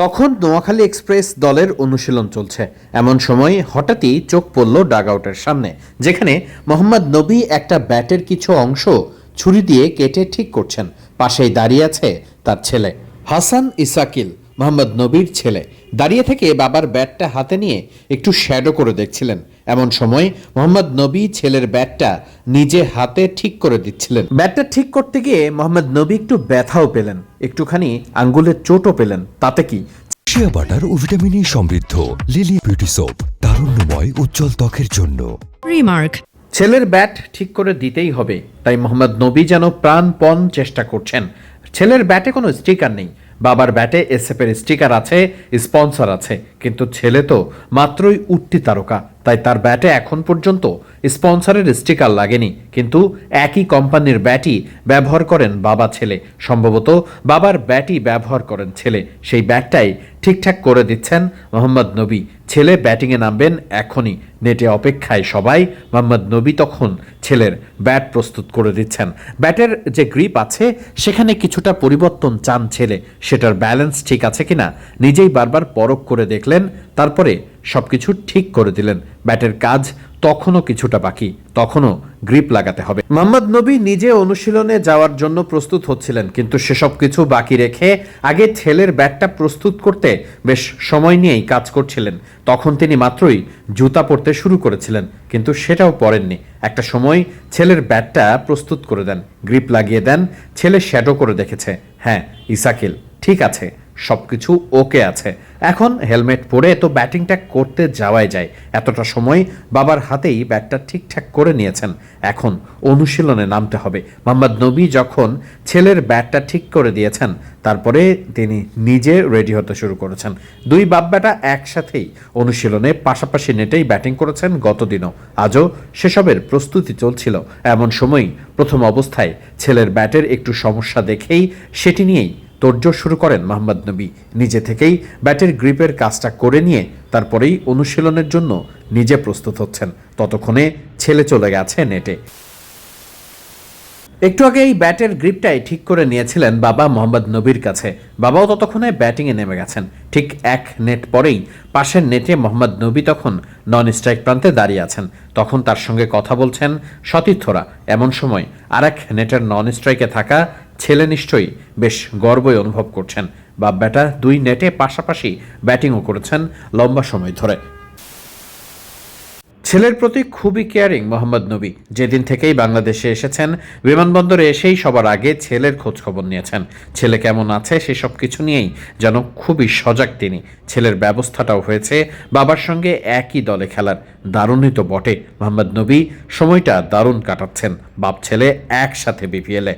তখন নোয়াখালী এক্সপ্রেস দলের অনুশীলন চলছে। এমন সময় হঠাৎই চোখ পড়ল ডাগআউটের সামনে, যেখানে মোহাম্মদ নবী একটা ব্যাটের কিছু অংশ ছুরি দিয়ে কেটে ঠিক করছেন। পাশেই দাঁড়িয়ে আছে তার ছেলে, হাসান ইসাকিল। মোহাম্মদ নবীর ছেলে। দাঁড়িয়ে থেকে বাবার ব্যাটটা হাতে নিয়ে একটু শ্যাডো করে দেখছিলেন। এমন সময় মোহাম্মদ নবী ছেলের ব্যাটটা নিজে হাতে ঠিক করে দিচ্ছিলেন। ব্যাটটা ঠিক করতে গিয়ে মোহাম্মদ নবী একটু ব্যথাও পেলেন। একটুখানি আঙ্গুলের চোটও পেলেন। তাতে কি? শিয়া বাটার ও ভিটামিন ই সমৃদ্ধ। লিলি বিউটি সোপ তারুণ্যময় উজ্জ্বল ত্বকের জন্য। Remark. ছেলের ব্যাট ঠিক করে দিতেই হবে। তাই মোহাম্মদ নবী যেন প্রাণপণ চেষ্টা করছেন। ছেলের ব্যাটে কোনো স্টিকার নেই। বাবার ব্যাটে এসএফের স্টিকার আছে, স্পন্সর আছে। কিন্তু ছেলে তো মাত্রই উঠতি তারকা। তাই তার ব্যাটে এখন পর্যন্ত স্পন্সরের স্টিকার লাগেনি, কিন্তু একই কোম্পানির ব্যাটই ব্যবহার করেন বাবা ছেলে। সম্ভবত বাবার ব্যাটই ব্যবহার করেন ছেলে। সেই ব্যাটটাই ঠিকঠাক করে দিচ্ছেন মোহাম্মদ নবী। ছেলে ব্যাটিংয়ে নামবেন এখনই। নেটে অপেক্ষায় সবাই মোহাম্মদ নবী তখন ছেলের ব্যাট প্রস্তুত করে দিচ্ছেন। ব্যাটের যে গ্রিপ আছে, সেখানে কিছুটা পরিবর্তন চান ছেলে। সেটার ব্যালেন্স ঠিক আছে কিনা, নিজেই বারবার পরখ করে দেখলেন, তারপরে সবকিছু ঠিক করে দিলেন। ব্যাটের কাজ তখনও কিছুটা বাকি, তখনও গ্রিপ লাগাতে হবে। মোহাম্মদ নবী নিজে অনুশীলনে যাওয়ার জন্য প্রস্তুত হচ্ছিলেন, কিন্তু সেসব কিছু বাকি রেখে আগে ছেলের ব্যাটটা প্রস্তুত করতে বেশ সময় নিয়েই কাজ করছিলেন। তখন তিনি মাত্রই জুতা পরতে শুরু করেছিলেন, কিন্তু সেটাও পরেননি। একটা সময় ছেলের ব্যাটটা প্রস্তুত করে দেন, গ্রিপ লাগিয়ে দেন, ছেলে শ্যাডো করে দেখেছে হ্যাঁ ইসাকিল ঠিক আছে। সবকিছু ওকে আছে। এখন হেলমেট পরে তো ব্যাটিংটা করতে যাওয়াই যায়। এতটা সময় বাবার হাতেই ব্যাটটা ঠিকঠাক করে নিয়েছেন। এখন অনুশীলনে নামতে হবে। মোহাম্মদ নবী যখন ছেলের ব্যাটটা ঠিক করে দিয়েছেন, তারপরে তিনি নিজে রেডি হতে শুরু করেছেন। দুই বাপ ব্যাটা একসাথেই অনুশীলনে পাশাপাশি নেটেই ব্যাটিং করেছেন গতদিনও। আজও সেসবের প্রস্তুতি চলছিল। এমন সময়ই প্রথম অবস্থায় ছেলের ব্যাটের একটু সমস্যা দেখেই সেটি নিয়েই তোড়জোড় শুরু করেন মোহাম্মদ নবী। নিজে থেকেই ব্যাটের গ্রিপের কাজটা করে নিয়ে তারপরেই অনুশীলনের জন্য নিজে প্রস্তুত হচ্ছেন। ততক্ষণে ছেলে চলে গেছে নেটে। একটু আগে এই ব্যাটের গ্রিপটাই ঠিক করে নিয়েছিলেন বাবা মোহাম্মদ নবীর কাছে। বাবাও ততক্ষণে ব্যাটিংয়ে নেমে গেছেন। ঠিক এক নেট পরেই পাশের নেটে মোহাম্মদ নবী তখন নন স্ট্রাইক প্রান্তে দাঁড়িয়ে আছেন। তখন তার সঙ্গে কথা বলছেন সতীর্থরা। এমন সময় আর এক নেটের নন স্ট্রাইকে থাকা ছেলে নিশ্চয়ই বেশ গর্বই অনুভব করছেন। বাপ ব্যাটা দুই নেটে পাশাপাশি ব্যাটিংও করেছেন লম্বা সময় ধরে। ছেলের প্রতি খুবই কেয়ারিং মোহাম্মদ নবী। যেদিন থেকেই বাংলাদেশে এসেছেন, বিমানবন্দরে এসেই সবার আগে ছেলের খোঁজ খবর নিয়েছেন। ছেলে কেমন আছে সেসব কিছু নিয়েই যেন খুবই সজাগ তিনি। ছেলের ব্যবস্থাটাও হয়েছে, বাবার সঙ্গে একই দলে খেলার। দারুণই তো বটে। মোহাম্মদ নবী সময়টা দারুণ কাটাচ্ছেন। বাপ ছেলে একসাথে বিপিএলে